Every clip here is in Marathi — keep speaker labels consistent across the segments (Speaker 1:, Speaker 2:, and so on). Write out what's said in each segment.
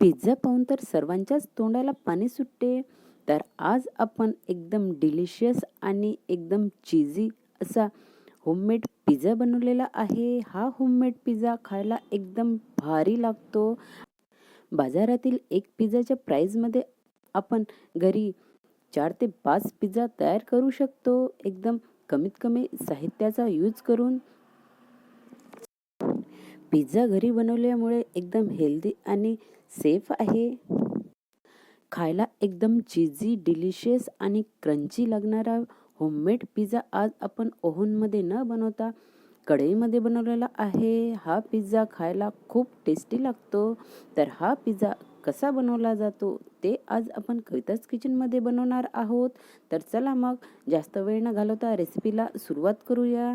Speaker 1: पिझ्झा पाहून तर सर्वांच्याच तोंडाला पाणी सुटते. तर आज आपण एकदम डिलिशियस आणि एकदम चिझी असा होममेड पिझ्झा बनवलेला आहे. हा होममेड पिझ्झा खायला एकदम भारी लागतो. बाजारातील एक पिझ्झाच्या प्राईजमध्ये आपण घरी चार ते पाच पिझ्झा तयार करू शकतो. एकदम कमीत कमी साहित्याचा यूज करून. पिझ्झा घरी बनवल्यामुळे एकदम हेल्दी आणि सेफ आहे. खायला एकदम चीजी डिलिशियस आणि क्रंची लागणारा होममेड पिझ्झा आज आपण ओव्हनमध्ये न बनवता कढईमध्ये बनवलेला आहे. हा पिझ्झा खायला खूप टेस्टी लागतो. तर हा पिझ्झा कसा बनवला जातो ते आज आपण कविताच किचनमध्ये बनवणार आहोत. तर चला मग जास्त वेळ न घालवता रेसिपीला सुरुवात करूया.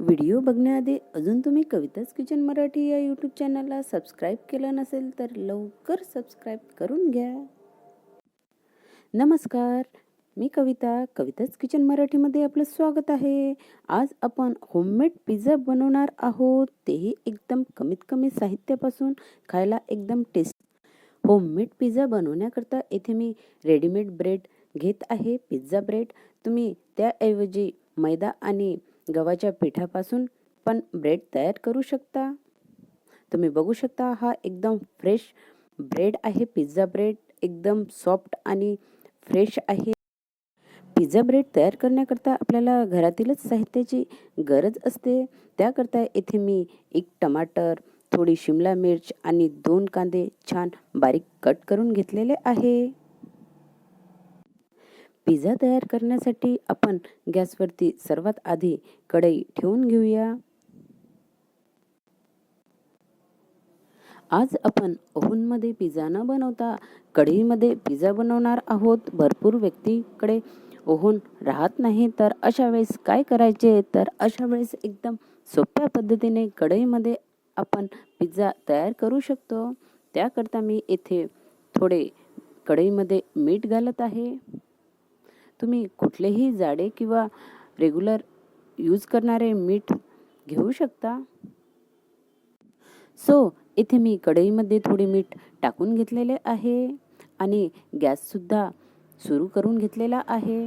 Speaker 1: व्हिडिओ बघण्याआधी अजून तुम्ही कविताच किचन मराठी या यूट्यूब चॅनलला सबस्क्राईब केलं नसेल तर लवकर सबस्क्राईब करून घ्या. नमस्कार मी कविता कविताच किचन मराठीमध्ये आपलं स्वागत आहे. आज आपण होममेड पिझ्झा बनवणार आहोत. तेही एकदम कमीत कमी साहित्यापासून खायला एकदम टेस्ट होममेड पिझ्झा बनवण्याकरता येथे मी रेडीमेड ब्रेड घेत आहे. पिझ्झा ब्रेड तुम्ही त्याऐवजी मैदा आणि गव्हाच्या पिठापासून पण ब्रेड तयार करू शकता. तुम्ही बघू शकता हा एकदम फ्रेश ब्रेड आहे पिझ्झा ब्रेड एकदम सॉफ्ट आणि फ्रेश आहे. पिझ्झा ब्रेड तयार करण्याकरता आपल्याला घरातीलच साहित्याची गरज असते. त्याकरता येथे मी एक टमाटर थोडी शिमला मिर्च आणि दोन कांदे छान बारीक कट करून घेतलेले आहे. पिझ्झा तयार करण्यासाठी आपण गॅसवरती सर्वात आधी कढई ठेवून घेऊया. आज आपण ओव्हनमध्ये पिझ्झा न बनवता कढईमध्ये पिझ्झा बनवणार आहोत. भरपूर व्यक्तीकडे ओव्हन राहत नाही तर अशा वेळेस काय करायचे? तर अशा वेळेस एकदम सोप्या पद्धतीने कढईमध्ये आपण पिझ्झा तयार करू शकतो. त्याकरता मी येथे थोडे कढईमध्ये मीठ घालत आहे. तुम्ही कुठलेही जाडे किंवा रेग्युलर यूज करणारे मीठ घेऊ शकता? सो इथे मी कढईमध्ये थोडे मीठ टाकून घेतलेले आहे आणि गॅससुद्धा सुरू करून घेतलेला आहे.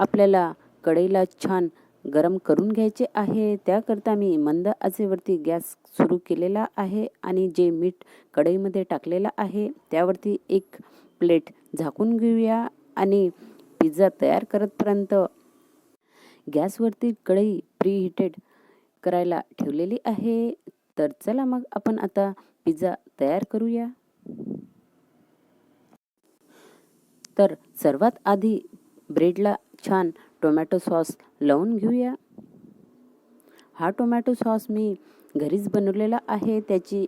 Speaker 1: आपल्याला कढईला छान गरम करून घ्यायचे आहे. त्याकरता मी मंद आचेवरती गॅस सुरू केलेला आहे आणि जे मीठ कढईमध्ये टाकलेलं आहे त्यावरती एक प्लेट झाकून घेऊया आणि पिझ्झा तयार करतपर्यंत गॅसवरती कढई प्रीहिटेड करायला ठेवलेली आहे. तर चला मग आपण आता पिझ्झा तयार करूया. तर सर्वात आधी ब्रेडला छान टोमॅटो सॉस लावून घेऊया. हा टोमॅटो सॉस मी घरीच बनवलेला आहे. त्याची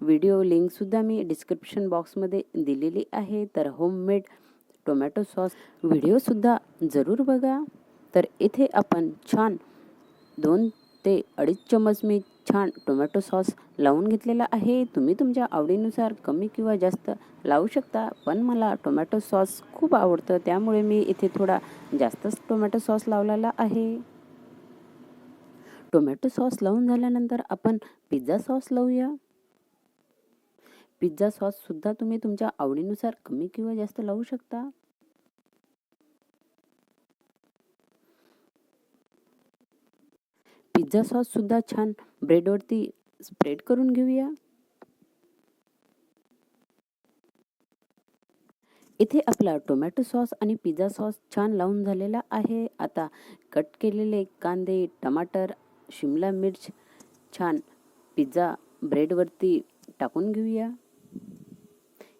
Speaker 1: व्हिडिओ लिंकसुद्धा मी डिस्क्रिप्शन बॉक्समध्ये दिलेली आहे. तर होममेड टोमॅटो सॉस व्हिडिओसुद्धा जरूर बघा. तर इथे आपण छान दोन ते अडीच चमच मी छान टोमॅटो सॉस लावून घेतलेला आहे. तुम्ही तुमच्या आवडीनुसार कमी किंवा जास्त लावू शकता पण मला टोमॅटो सॉस खूप आवडतं त्यामुळे मी इथे थोडा जास्तच टोमॅटो सॉस लावलेला आहे. टोमॅटो सॉस लावून झाल्यानंतर आपण पिझ्झा सॉस लावूया. पिझ्झा सॉससुद्धा तुम्ही तुमच्या आवडीनुसार कमी किंवा जास्त लावू शकता? पिझ्झा सॉससुद्धा छान ब्रेडवरती स्प्रेड करून घेऊया. इथे आपला टोमॅटो सॉस आणि पिझ्झा सॉस छान लावून झालेला आहे. आता कट केलेले कांदे टमाटर शिमला मिर्च छान पिझ्झा ब्रेडवरती टाकून घेऊया.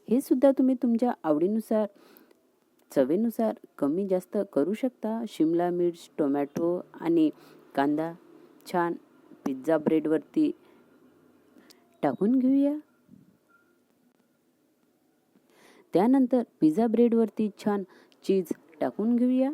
Speaker 1: हे सुद्धा तुम्ही तुमच्या आवडीनुसार चवेनुसार कमी जास्त करू शकता. शिमला मिर्च टोमॅटो आणि कांदा छान पिझ्झा ब्रेडवरती टाकून घेऊया. त्यानंतर पिझ्झा ब्रेडवरती छान चीज टाकून घेऊया.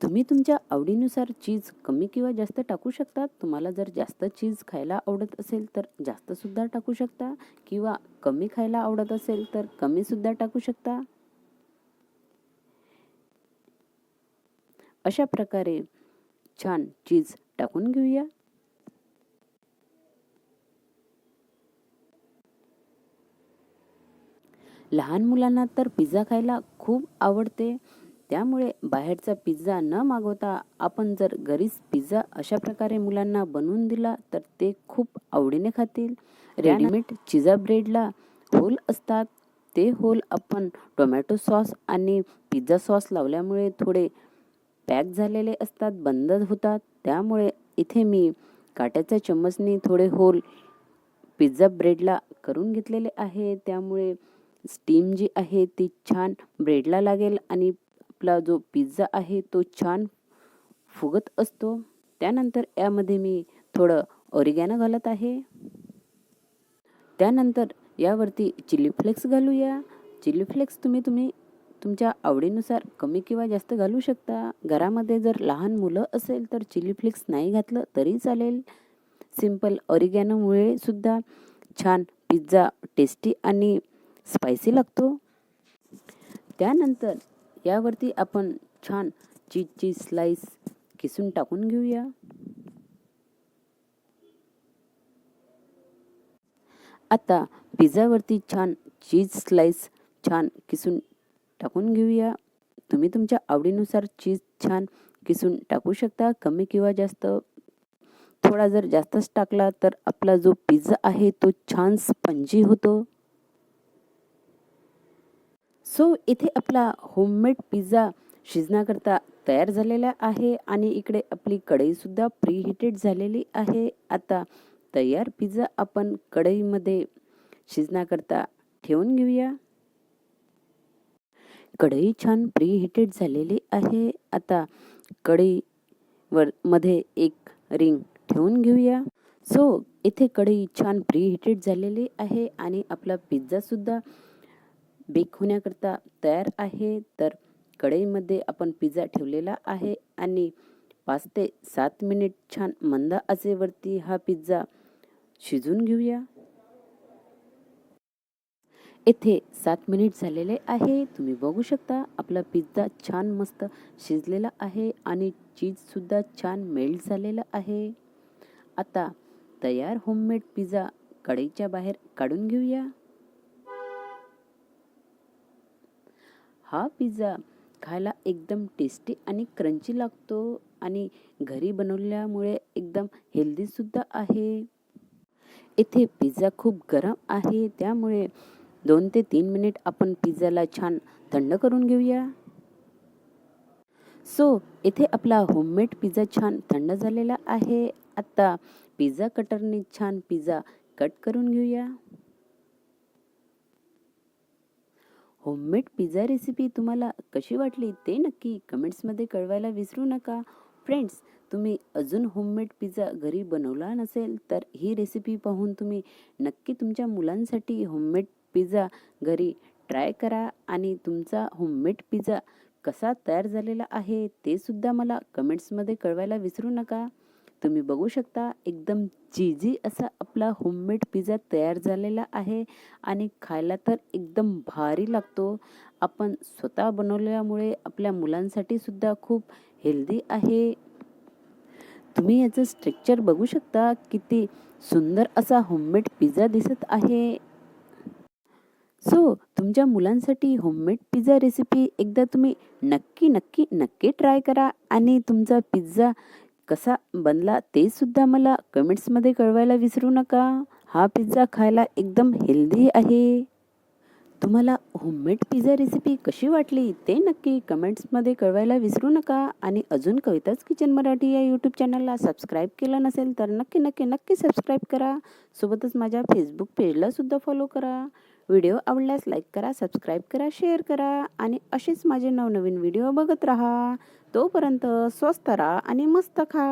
Speaker 1: तुम्ही तुमच्या आवडीनुसार चीज कमी किंवा जास्त टाकू शकता. तुम्हाला जर जास्त चीज खायला आवडत असेल तर जास्तसुद्धा टाकू शकता. किंवा कमी खायला आवडत असेल तर कमीसुद्धा टाकू शकता. अशा प्रकारे छान चीज टाकून घेऊया. लहान मुलांना तर पिझ्झा खायला खूप आवडते. त्यामुळे बाहेरचा पिझ्झा न मागवता आपण जर घरीच पिझ्झा अशा प्रकारे मुलांना बनवून दिला तर ते खूप आवडीने खातील. रेडीमेड चिझा ब्रेडला होल असतात. ते होल आपण टोमॅटो सॉस आणि पिझ्झा सॉस लावल्यामुळे थोडे पॅक झालेले असतात बंद होतात. त्यामुळे इथे मी काट्याच्या चम्मचने थोडे होल पिझ्झा ब्रेडला करून घेतलेले आहे. त्यामुळे स्टीम जी आहे ती छान ब्रेडला लागेल आणि आपला जो पिझ्झा आहे तो छान फुगत असतो. त्यानंतर यामध्ये मी थोडं ओरिगॅनो घालत आहे. त्यानंतर यावरती चिली फ्लेक्स घालूया. चिली फ्लेक्स तुम्ही तुम्ही तुमच्या आवडीनुसार कमी किंवा जास्त घालू शकता. घरामध्ये जर लहान मुलं असेल तर चिली फ्लेक्स नाही घातलं तरी चालेल. सिंपल ऑरिगॅनोमुळे सुद्धा छान पिझ्झा टेस्टी आणि स्पायसी लागतो. त्यानंतर यावरती आपण छान चीजची स्लाइस किसून टाकून घेऊया. आता पिझ्झावरती छान चीज स्लाइस छान किसून टाकून घेऊया. तुम्ही तुमच्या आवडीनुसार चीज छान किसून टाकू शकता कमी किंवा जास्त. थोडा जर जास्तच टाकला तर आपला जो पिझ्झा आहे तो छान स्पंजी होतो. सो इथे आपला होममेड पिझ्झा शिजण्याकरता तयार झालेला आहे आणि इकडे आपली कढईसुद्धा प्रीहिटेड झालेली आहे. आता तयार पिझ्झा आपण कढईमध्ये शिजण्याकरता ठेवून घेऊया. कढई छान प्री हिटेड झालेली आहे. आता कढईवर मध्ये एक रिंग ठेवून घेऊया. सो इथे कढई छान प्री हिटेड झालेली आहे आणि आपला पिझ्झासुद्धा बेक होण्याकरता तयार आहे तर कढईमध्ये आपण पिझ्झा ठेवलेला आहे आणि पाच ते सात मिनिट छान मंद आचेवरती हा पिझ्झा शिजून घेऊया. येथे सात मिनिट झालेले आहे. तुम्ही बघू शकता आपला पिझ्झा छान मस्त शिजलेला आहे आणि चीजसुद्धा छान मेल्ट झालेलं आहे. आता तयार होममेड पिझ्झा कढईच्या बाहेर काढून घेऊया. हा पिझ्झा खायला एकदम टेस्टी आणि क्रंची लागतो आणि घरी बनवल्यामुळे एकदम हेल्दीसुद्धा आहे. इथे पिझ्झा खूप गरम आहे त्यामुळे दोन ते तीन मिनिट आपण पिझ्झाला छान थंड करून घेऊया. सो इथे आपला होममेड पिझ्झा छान थंड झालेला आहे. आता पिझ्झा कटरने छान पिझ्झा कट करून घेऊया. होममेड पिझ्झा रेसिपी तुम्हाला कशी वाटली ते नक्की कमेंट्समध्ये कळवायला विसरू नका. फ्रेंड्स तुम्ही अजून होममेड पिझ्झा घरी बनवला नसेल तर ही रेसिपी पाहून तुम्ही नक्की तुमच्या मुलांसाठी होममेड पिझ्झा घरी ट्राय करा आणि तुमचा होममेड पिझ्झा कसा तयार झालेला आहे ते सुद्धा मला कमेंट्समध्ये कळवायला विसरू नका. तुम्ही बघू शकता एकदम चीजी असा आपला होममेड पिझ्झा तयार झालेला आहे आणि खायला तर एकदम भारी लागतो. आपण स्वतः बनवल्यामुळे आपल्या मुलांसाठी सुद्धा खूप हेल्दी आहे. तुम्ही याचं स्ट्रक्चर बघू शकता किती सुंदर असा होममेड पिझ्झा दिसत आहे. सो तुमच्या मुलांसाठी होममेड पिझ्झा रेसिपी एकदा तुम्ही नक्की नक्की नक्की ट्राय करा आणि तुमचा पिझ्झा कसा बनला ते सुद्धा मला कमेंट्समध्ये कळवायला विसरू नका. हा पिझ्झा खायला एकदम हेल्दी आहे. तुम्हाला होममेड पिझ्झा रेसिपी कशी वाटली ते नक्की कमेंट्समध्ये कळवायला विसरू नका. आणि अजून कविताच किचन मराठी या यूट्यूब चॅनलला सबस्क्राईब केलं नसेल तर नक्की नक्की नक्की सबस्क्राईब करा. सोबतच माझ्या फेसबुक पेजलासुद्धा फॉलो करा. व्हिडिओ आवडल्यास लाईक करा सबस्क्राईब करा शेअर करा आणि असेच माझे नवनवीन व्हिडिओ बघत राहा. तोपर्यंत स्वस्त राहा आणि मस्त खा.